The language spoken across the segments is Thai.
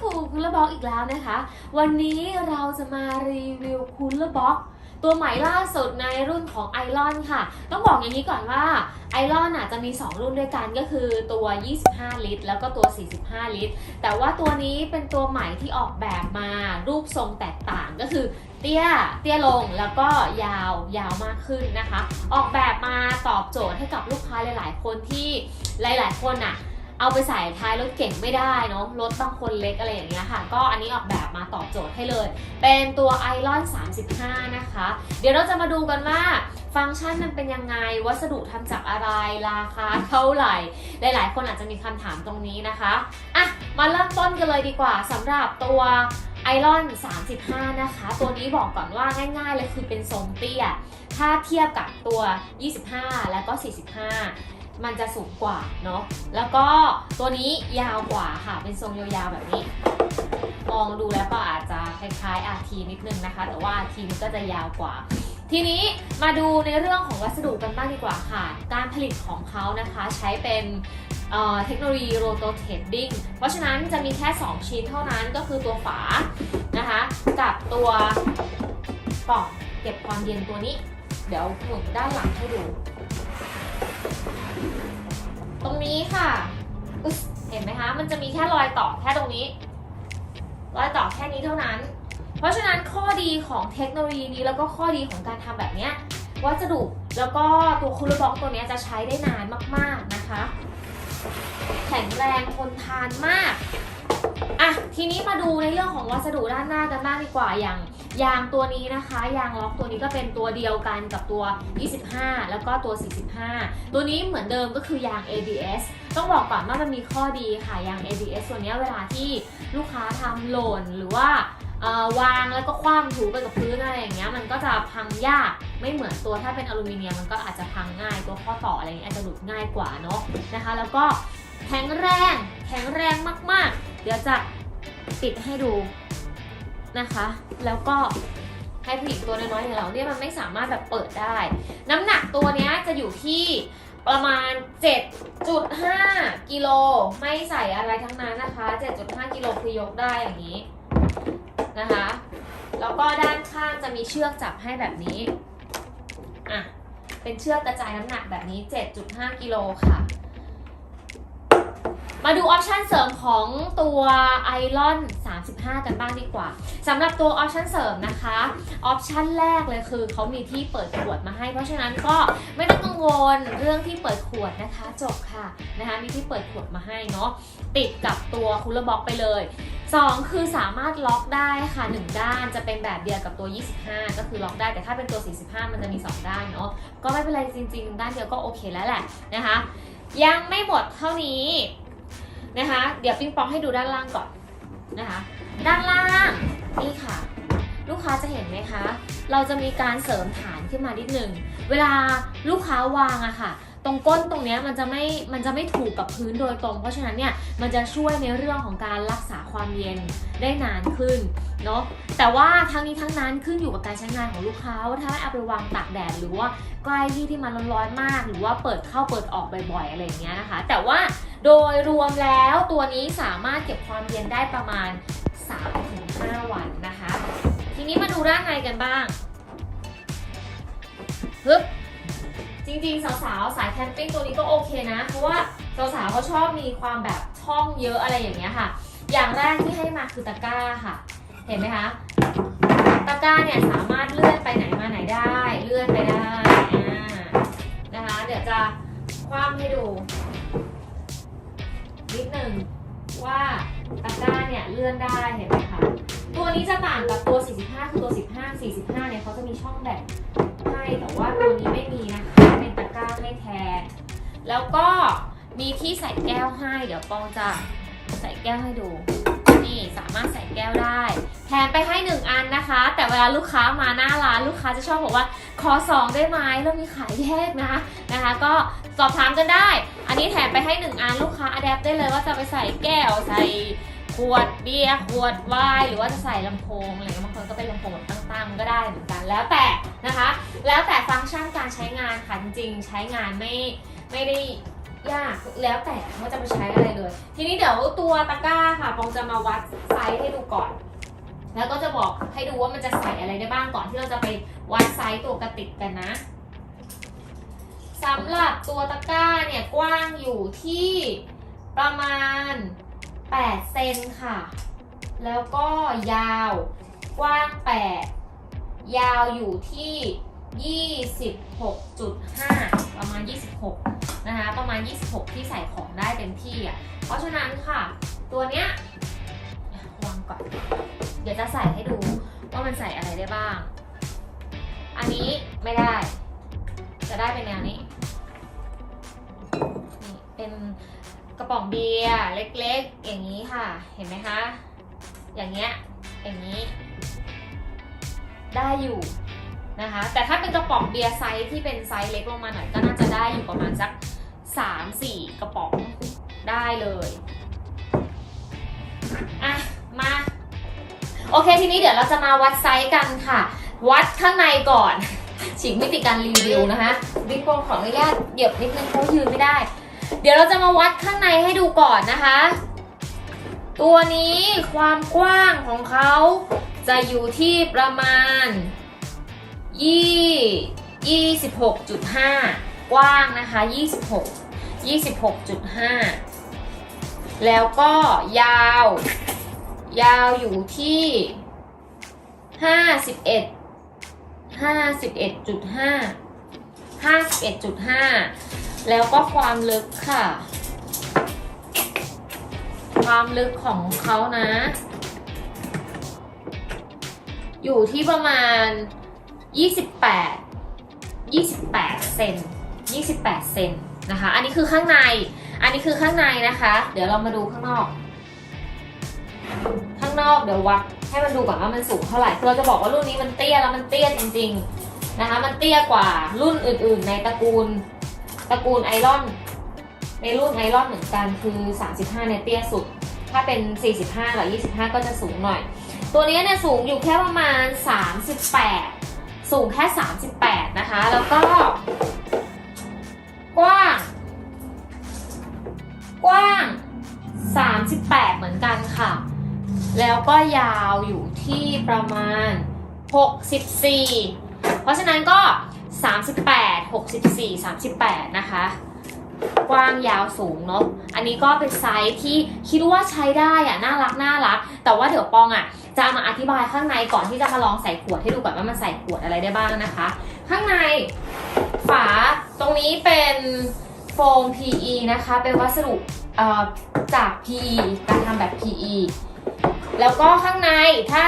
ครูคูลบ็อกอีกแล้วนะคะ วันนี้เราจะมารีวิวคูลบ็อกตัวใหม่ล่าสุดในรุ่นของไอรอนค่ะ ต้องบอกอย่างนี้ก่อนว่าไอรอนอะจะมี 2 รุ่นด้วยกันก็คือตัว 25 ลิตร แล้วก็ตัว 45 ลิตร แต่ว่าตัวนี้เป็นตัวใหม่ที่ออกแบบมารูปทรงแตกต่างก็คือเตี้ย เตี้ยลงแล้วก็ยาวยาวมากขึ้นนะคะ ออกแบบมาตอบโจทย์ให้กับลูกค้าหลาย ๆ คนที่หลาย ๆ คนอะ เอาไปใส่ท้ายรถเก่งไม่ได้เนาะรถบางคนเล็กอะไรอย่างเงี้ยค่ะ ก็อันนี้ออกแบบมาตอบโจทย์ให้เลย เป็นตัวไอรอน35 นะคะ เดี๋ยวเราจะมาดูกันว่าฟังก์ชันมันเป็นยังไง วัสดุทำจากอะไร ราคาเท่าไหร่ หลาย ๆ คนอาจจะมีคำถามตรงนี้นะคะ อะ มาเริ่มต้นกันเลยดีกว่าสำหรับตัวไอรอน35 นะคะ ตัวนี้บอกก่อนว่าง่าย ๆ เลยคือเป็นทรงเตี้ย ถ้าเทียบกับตัว 25 แล้วก็ 45 มันจะสูงกว่าเนาะแล้วก็ตัวนี้ยาวกว่าค่ะ เป็นทรงยาวๆแบบนี้ มองดูแล้วก็อาจจะคล้ายๆ RT นิดนึงนะคะ แต่ว่า RT มันก็จะยาวกว่า ทีนี้มาดูในเรื่องของวัสดุกันบ้างดีกว่าค่ะ การผลิตของเขานะคะใช้เป็นเอ่อเทคโนโลยีโรโตเทดดิ้งเพราะฉะนั้นจะมีแค่ 2 ชิ้นเท่านั้นก็คือตัวฝานะคะ กับตัวกล่องเก็บความเย็นตัวนี้ เดี๋ยวหมุนด้านหลังให้ดู ตรงนี้ค่ะ เห็นไหมคะ มันจะมีแค่รอยต่อแค่ตรงนี้ รอยต่อแค่นี้เท่านั้น เพราะฉะนั้นข้อดีของเทคโนโลยีนี้แล้วก็ข้อดีของการทำแบบนี้วัสดุแล้วก็ตัวคูลบ็อกตัวนี้จะใช้ได้นานมาก ๆนะคะ แข็งแรงทนทานมาก อะทีนี้มาดูในเรื่องของวัสดุด้านหน้ากันบ้างดีกว่าอย่างยางตัวนี้นะคะ ยางล็อกตัวนี้ก็เป็นตัวเดียวกันกับตัว 25 แล้วก็ตัว 45 ตัวนี้เหมือนเดิมก็คือยาง ABS ต้องบอกก่อนว่ามันมีข้อดีค่ะยาง ABS ตัวเนี้เวลาที่ลูกค้าทำหล่นหรือว่าวางแล้วก็คว่ำถูไปกับพื้นอะไรอย่างเงี้ยมันก็จะพังยากไม่เหมือนตัวถ้าเป็นอลูมิเนียมมันก็อาจจะพังง่ายตัวข้อต่ออะไรอย่างเงี้ยอาจจะหลุดง่ายกว่าเนาะนะคะ แล้วก็แข็งแรงแข็งแรงมากๆ เดี๋ยวจะปิดให้ดูนะคะ แล้วก็ให้ผู้หญิงตัวน้อยๆอย่างเราเนี่ยมันไม่สามารถแบบเปิดได้ น้ำหนักตัวเนี้ยจะอยู่ที่ประมาณ 7.5 กิโลไม่ใส่อะไรทั้งนั้นนะคะ 7.5 กิโลคือยกได้อย่างนี้นะคะ แล้วก็ด้านข้างจะมีเชือกจับให้แบบนี้ อะ เป็นเชือกกระจายน้ำหนักแบบนี้ 7.5 กิโลค่ะ มาดูออปชันเสริมของตัวไอรอน35 กันบ้างดีกว่าสำหรับตัวออปชันเสริมนะคะออปชันแรกเลยคือเขามีที่เปิดขวดมาให้ เพราะฉะนั้นก็ไม่ต้องกังวลเรื่องที่เปิดขวดนะคะจบค่ะนะคะมีที่เปิดขวดมาให้เนาะติดกับตัวคูลเลอร์บ็อกไปเลย 2 คือสามารถล็อกได้ค่ะ 1 ด้านจะเป็นแบบเดียวกับตัว 25 ก็คือล็อกได้แต่ถ้าเป็นตัว 45 มันจะมี 2 ด้านเนาะก็ไม่เป็นไรจริง ๆ ด้านเดียวก็โอเคแล้วแหละนะคะยังไม่หมดเท่านี้ นะคะ เดี๋ยวปิ้งปองให้ดูด้านล่างก่อนนะคะ ด้านล่างนี่ค่ะ ลูกค้าจะเห็นไหมคะ เราจะมีการเสริมฐานขึ้นมานิดนึง เวลาลูกค้าวางอะค่ะ ตรงก้นตรงเนี้ยมันจะไม่มันจะไม่ถูกกับพื้นโดยตรง เพราะฉะนั้นเนี่ยมันจะช่วยในเรื่องของการรักษาความเย็นได้นานขึ้นเนาะแต่ว่าทั้งนี้ทั้งนั้นขึ้นอยู่กับการใช้งานของลูกค้าว่าถ้าเอาไปวางตากแดดหรือว่าใกล้ที่ที่มันร้อนๆมาก หรือว่าเปิดเข้าเปิดออกบ่อยๆอะไรอย่างเงี้ยนะคะ แต่ว่าโดยรวมแล้วตัวนี้สามารถเก็บความเย็นได้ประมาณ 3-5 วันนะคะ ทีนี้มาดูด้านในกันบ้างฮึบ จริงๆ สาวๆ สายแคมปิ้งตัวนี้ก็โอเคนะ เพราะว่าสาวๆเขาชอบมีความแบบช่องเยอะอะไรอย่างเงี้ยค่ะ อย่างแรกที่ให้มาคือตะกร้าค่ะ เห็นไหมคะตะกร้าเนี่ยสามารถเลื่อนไปไหนมาไหนได้ เลื่อนไปได้นะคะ เดี๋ยวจะคว่ำให้ดูนิดหนึ่งว่าตะกร้าเนี่ยเลื่อนได้เห็นไหมคะตัวนี้จะต่างกับตัว 45 คือตัว 15 45เนี่ยเขาจะมีช่องแบ่งให้แต่ว่าตัวนี้ไม่มีนะคะ ก้าให้แทน แล้วก็มีที่ใส่แก้วให้ เดี๋ยวปองจะใส่แก้วให้ดู นี่สามารถใส่แก้วได้ แถมไปให้1อันนะคะ แต่เวลาลูกค้ามาหน้าร้านลูกค้าจะชอบบอกว่าขอ2ได้ไหมเรามีขายแยกนะนะคะ ก็สอบถามกันได้ อันนี้แถมไปให้1อันลูกค้าอัดแอปได้เลยว่าจะไปใส่แก้วใส่ วดเบียร์ขวดไวน์หรือว่าจะใส่ลำโพงอะไรเงี้ยบางคนก็เป็นลำโพงแบบตั้งๆก็ได้เหมือนกันแล้วแต่นะคะ แล้วแต่ฟังก์ชันการใช้งานค่ะจริงๆใช้งานไม่ไม่ได้ยากแล้วแต่ว่าจะไปใช้อะไรเลย ทีนี้เดี๋ยวตัวตะกร้าค่ะปองจะมาวัดไซส์ให้ดูก่อน แล้วก็จะบอกให้ดูว่ามันจะใส่อะไรได้บ้างก่อนที่เราจะไปวัดไซส์ตัวกระติกกันนะสำหรับตัวตะกร้าเนี่ยกว้างอยู่ที่ประมาณ 8 เซนค่ะ แล้วก็ยาวกว้าง 8 ยาวอยู่ที่ 26.5 ประมาณ 26 นะคะ ประมาณ 26 ที่ใส่ของได้เต็มที่อะ เพราะฉะนั้นค่ะ ตัวเนี้ยวางก่อน เดี๋ยวจะใส่ให้ดูว่ามันใส่อะไรได้บ้าง อันนี้ไม่ได้ จะได้เป็นแนวนี้ นี่เป็น กระป๋องเบียร์เล็กๆ อย่างนี้ค่ะ เห็นไหมคะ อย่างเงี้ย อย่างนี้ ได้อยู่นะคะ แต่ถ้าเป็นกระป๋องเบียร์ไซส์ที่เป็นไซส์เล็กลงมาหน่อยก็น่าจะได้อยู่ประมาณสัก3-4 กระป๋องได้เลยอะมา โอเคทีนี้เดี๋ยวเราจะมาวัดไซส์กันค่ะ วัดข้างในก่อน ฉีกมิติการรีวิวนะคะบิ๊กโปขออนุญาตเหยียบนิดนึงเพราะยืนไม่ได้ เดี๋ยวเราจะมาวัดข้างในให้ดูก่อนนะคะ ตัวนี้ความกว้างของเขาจะอยู่ที่ประมาณยี่26.5 กว้างนะคะ 26 26.5 แล้วก็ยาว ยาวอยู่ที่ 51 51.5 51.5 แล้วก็ความลึกค่ะ ความลึกของเขานะ อยู่ที่ประมาณ 28 28เซน28เซนนะคะ อันนี้คือข้างใน อันนี้คือข้างในนะคะ เดี๋ยวเรามาดูข้างนอก ข้างนอกเดี๋ยววัดให้มันดูก่อนว่ามันสูงเท่าไหร่เราจะบอกว่ารุ่นนี้มันเตี้ยแล้วมันเตี้ยจริง ๆ นะคะ มันเตี้ยกว่ารุ่นอื่น ๆ ในตระกูล ตระกูลไอรอนในรุ่นไอรอนเหมือนกันคือ 35เนี่ยเตี้ยสุด ถ้าเป็น 45กับ25 ก็จะสูงหน่อย ตัวนี้เนี่ยสูงอยู่แค่ประมาณ 38 สูงแค่ 38 นะคะ แล้วก็ กว้าง กว้าง 38 เหมือนกันค่ะ แล้วก็ยาวอยู่ที่ประมาณ 64 เพราะฉะนั้นก็ 38 64 38 นะคะ กว้างยาวสูงเนาะ อันนี้ก็เป็นไซส์ที่คิดว่าใช้ได้อะน่ารักน่ารัก แต่ว่าเดี๋ยวปองอะจะมาอธิบายข้างในก่อนที่จะมาลองใส่ขวดให้ดูก่อนว่ามันใส่ขวดอะไรได้บ้างนะคะ ข้างในฝาตรงนี้เป็นโฟม PE นะคะ เป็นวัสดุจาก PE การทำแบบ PE แล้วก็ข้างในถ้า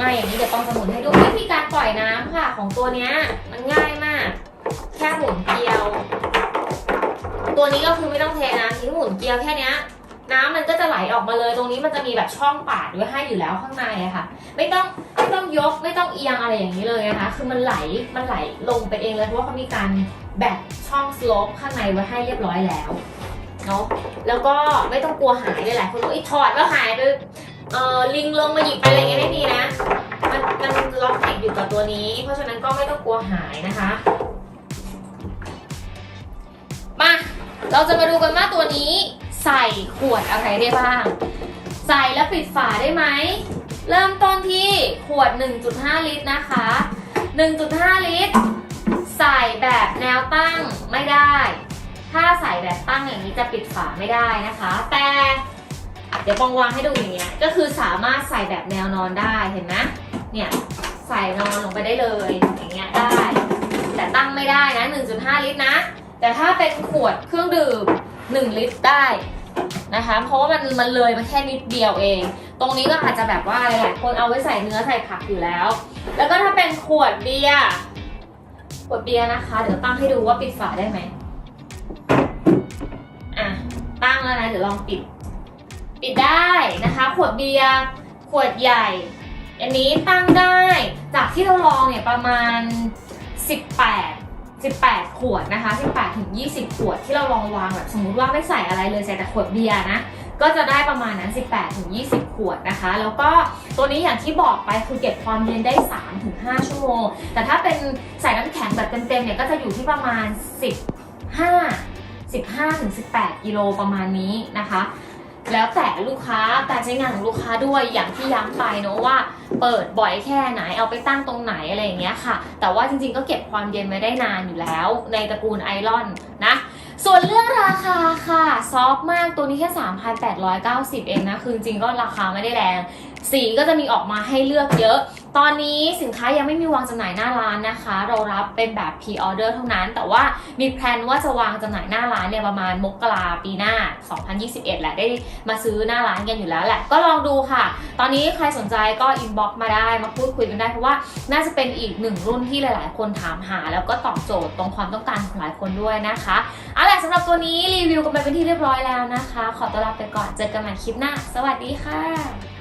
มาอย่างนี้เดี๋ยวปองจะหมุนให้ดูวิธีการปล่อยน้ำค่ะ ของตัวเนี้ยมันง่ายมาก แค่หมุนเกลียว ตัวนี้ก็คือไม่ต้องเทน้ำทิ้งหมุนเกลียวแค่เนี้ยน้ำมันก็จะไหลออกมาเลย ตรงนี้มันจะมีแบบช่องปาดไว้ให้อยู่แล้วข้างในอะค่ะ ไม่ต้องไม่ต้องยกไม่ต้องเอียงอะไรอย่างนี้เลยนะคะ คือมันไหลมันไหลลงไปเองเลยเพราะว่าเขามีการแบกช่องสโลปข้างในไว้ให้เรียบร้อยแล้วเนาะแล้วก็ไม่ต้องกลัวหายเลยหลายคนบอกไอ้ยถอดแล้วหายไป เออลิงลงมาหยิบไปอะไรเงี้ยไม่มีนะ มันมันล็อกติดอยู่กับตัวนี้ เพราะฉะนั้นก็ไม่ต้องกลัวหายนะคะ มา เราจะมาดูกันว่าตัวนี้ ใส่ขวดอะไรได้บ้าง ใส่แล้วปิดฝาได้ไหม เริ่มต้นที่ขวด 1.5 ลิตรนะคะ 1.5 ลิตร ใส่แบบแนวตั้งไม่ได้ ถ้าใส่แบบตั้งอย่างนี้จะปิดฝาไม่ได้นะคะ แต่ เดี๋ยวปองวางให้ดูอย่างเงี้ย ก็คือสามารถใส่แบบแนวนอนได้เห็นไหมเนี่ยใส่นอนลงไปได้เลยอย่างเงี้ยได้ แต่ตั้งไม่ได้นะ 1.5 ลิตรนะ แต่ถ้าเป็นขวดเครื่องดื่ม 1 ลิตรได้นะคะ เพราะว่ามันมันเลยมาแค่นิดเดียวเอง ตรงนี้ก็อาจจะแบบว่าหลายคนเอาไว้ใส่เนื้อใส่ผักอยู่แล้ว แล้วก็ถ้าเป็นขวดเบียร์ขวดเบียร์นะคะ เดี๋ยวตั้งให้ดูว่าปิดฝาได้ไหมอะตั้งแล้วนะเดี๋ยวลองปิด ปิดได้นะคะ ขวดเบียร์ขวดใหญ่ อันนี้ตั้งได้จากที่เราลองเนี่ยประมาณ 18 18 ขวดนะคะ 18 ถึง 20 ขวดที่เราลองวางแบบสมมติว่าไม่ใส่อะไรเลยใส่แต่ขวดเบียร์นะ ก็จะได้ประมาณนั้น 18 ถึง 20 ขวดนะคะ แล้วก็ตัวนี้อย่างที่บอกไปคือเก็บความเย็นได้ 3 ถึง 5 ชั่วโมง แต่ถ้าเป็นใส่น้ำแข็งแบบเต็มๆเนี่ยก็จะอยู่ที่ประมาณ 15 15-18 กิโลประมาณนี้นะคะ แล้วแต่ลูกค้าการใช้งานของลูกค้าด้วยอย่างที่ย้ำไปเนาะว่า เปิดบ่อยแค่ไหนเอาไปตั้งตรงไหนอะไรอย่างเงี้ยค่ะ แต่ว่าจริงๆก็เก็บความเย็นไว้ได้นานอยู่แล้ว ในตระกูลไอรอนนะส่วนเรื่องราคาค่ะ ซอฟมากตัวนี้แค่ 3,890 เองนะ คือจริงก็ราคาไม่ได้แรง สีก็จะมีออกมาให้เลือกเยอะ ตอนนี้สินค้ายังไม่มีวางจำหน่ายหน้าร้านนะคะ เรารับเป็นแบบ pre order เท่านั้น แต่ว่ามีแพลนว่าจะวางจำหน่ายหน้าร้านเนี่ยประมาณมกราปีหน้า 2021 แหละได้มาซื้อหน้าร้านกันอยู่แล้วแหละ ก็ลองดูค่ะ ตอนนี้ใครสนใจก็ inbox มาได้มาพูดคุยกันได้เพราะว่าน่าจะเป็นอีกหนึ่งรุ่นที่หลาย ๆ คนถามหา แล้วก็ตอบโจทย์ตรงความต้องการของหลายคนด้วยนะคะเอาล่ะสำหรับตัวนี้รีวิวกันไปเป็นที่เรียบร้อยแล้วนะคะ ขอตัวลาไปก่อนเจอกันใหม่คลิปหน้า สวัสดีค่ะ